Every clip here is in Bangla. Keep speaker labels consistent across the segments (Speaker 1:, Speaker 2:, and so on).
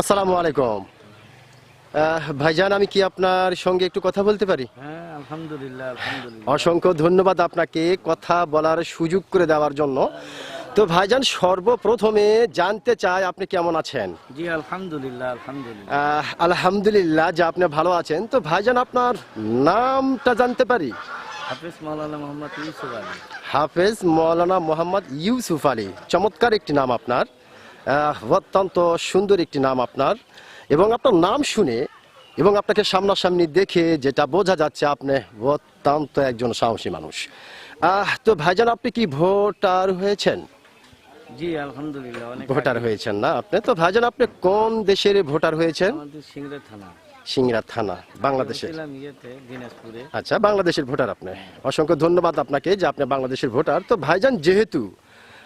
Speaker 1: আসসালামু আলাইকুম। ভাইজান আমি কি আপনার সঙ্গে একটু কথা বলতে পারি?
Speaker 2: হ্যাঁ আলহামদুলিল্লাহ
Speaker 1: অসংখ্য ধন্যবাদ আপনাকে কথা বলার সুযোগ করে দেওয়ার জন্য। তো ভাইজান সর্বপ্রথমে জানতে চাই আপনি কেমন আছেন?
Speaker 2: জি আলহামদুলিল্লাহ আলহামদুলিল্লাহ।
Speaker 1: আলহামদুলিল্লাহ যে আপনি ভালো আছেন। তো ভাইজান আপনার নামটা জানতে পারি?
Speaker 2: হাফিজ মাওলানা মোহাম্মদ ইউসুফ আলী।
Speaker 1: হাফেজ মৌলানা মোহাম্মদ ইউসুফ আলী। চমৎকার একটি নাম আপনার। অত্যন্ত সুন্দর একটি নাম আপনার। এবং আপনার নাম শুনে এবং আপনাকে সামনাসামনি দেখে যেটা বোঝা যাচ্ছে আপনি অত্যন্ত একজন সাহসী মানুষ। আহ, তো ভাইজান আপনি কি ভোটার হয়েছেন?
Speaker 2: জি আলহামদুলিল্লাহ অনেক
Speaker 1: ভোটার হয়েছেন না আপনি? তো ভাইজান আপনি কোন দেশের ভোটার হয়েছেন?
Speaker 2: সিংড়া থানা।
Speaker 1: সিংড়া থানা বাংলাদেশের। আচ্ছা বাংলাদেশের ভোটার আপনি। অসংখ্য ধন্যবাদ আপনাকে যে আপনি বাংলাদেশের ভোটার। তো ভাইজান যেহেতু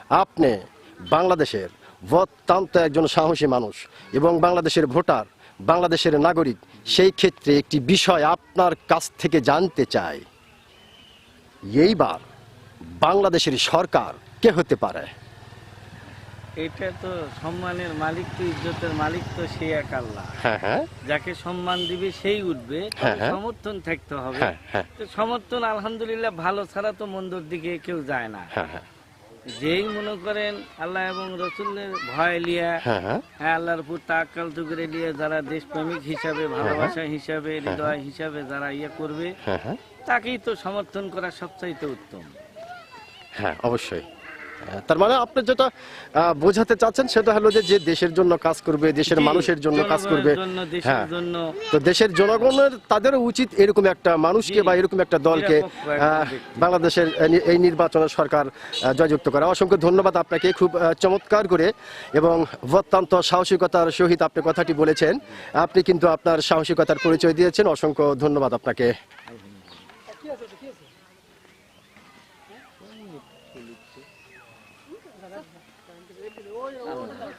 Speaker 1: আপনি বাংলাদেশের অত্যন্ত একজন সাহসী মানুষ এবং বাংলাদেশের ভোটার বাংলাদেশের নাগরিক সেই ক্ষেত্রে একটি বিষয় আপনার কাছ থেকে জানতে চাই। এইবার বাংলাদেশের সরকার কে হতে পারে?
Speaker 2: এটা তো সম্মানের মালিক তো ইজ্জতের মালিক তো সে এক আল্লাহ।
Speaker 1: হ্যাঁ হ্যাঁ।
Speaker 2: যাকে সম্মান দিবে সেই উঠবে
Speaker 1: হ্যাঁ।
Speaker 2: সমর্থন থাকতে হবে। সমর্থন আলহামদুলিল্লাহ ভালো ছাড়া তো মন্দর দিকে কেউ যায় না। যেই মনে করেন আল্লাহ এবং রসুলের ভয় লিয়া
Speaker 1: হ্যাঁ। হ্যাঁ
Speaker 2: হ্যাঁ আল্লাহর উপর তাকাল টুকরে নিয়ে যারা দেশপ্রেমিক হিসাবে ভালোবাসা হিসাবে হৃদয় হিসাবে যারা ইয়ে করবে
Speaker 1: হ্যাঁ হ্যাঁ।
Speaker 2: তাকেই তো সমর্থন করা সবচাইতে উত্তম।
Speaker 1: হ্যাঁ অবশ্যই। তার মানে আপনি যেটা বোঝাতে চাচ্ছেন সেটা হলো যে যে দেশের জন্য কাজ করবে দেশের মানুষের জন্য কাজ করবে। হ্যাঁ। তো দেশের জনগণের তাদেরও উচিত এরকম একটা মানুষকে বা এরকম একটা দলকে আহ, বাংলাদেশের এই নির্বাচনে সরকার জয়যুক্ত করা। অসংখ্য ধন্যবাদ আপনাকে খুব চমৎকার করে এবং অত্যন্ত সাহসিকতার সহিত আপনি কথাটি বলেছেন। আপনি কিন্তু আপনার সাহসিকতার পরিচয় দিয়েছেন। অসংখ্য ধন্যবাদ আপনাকে। ごめんなさい。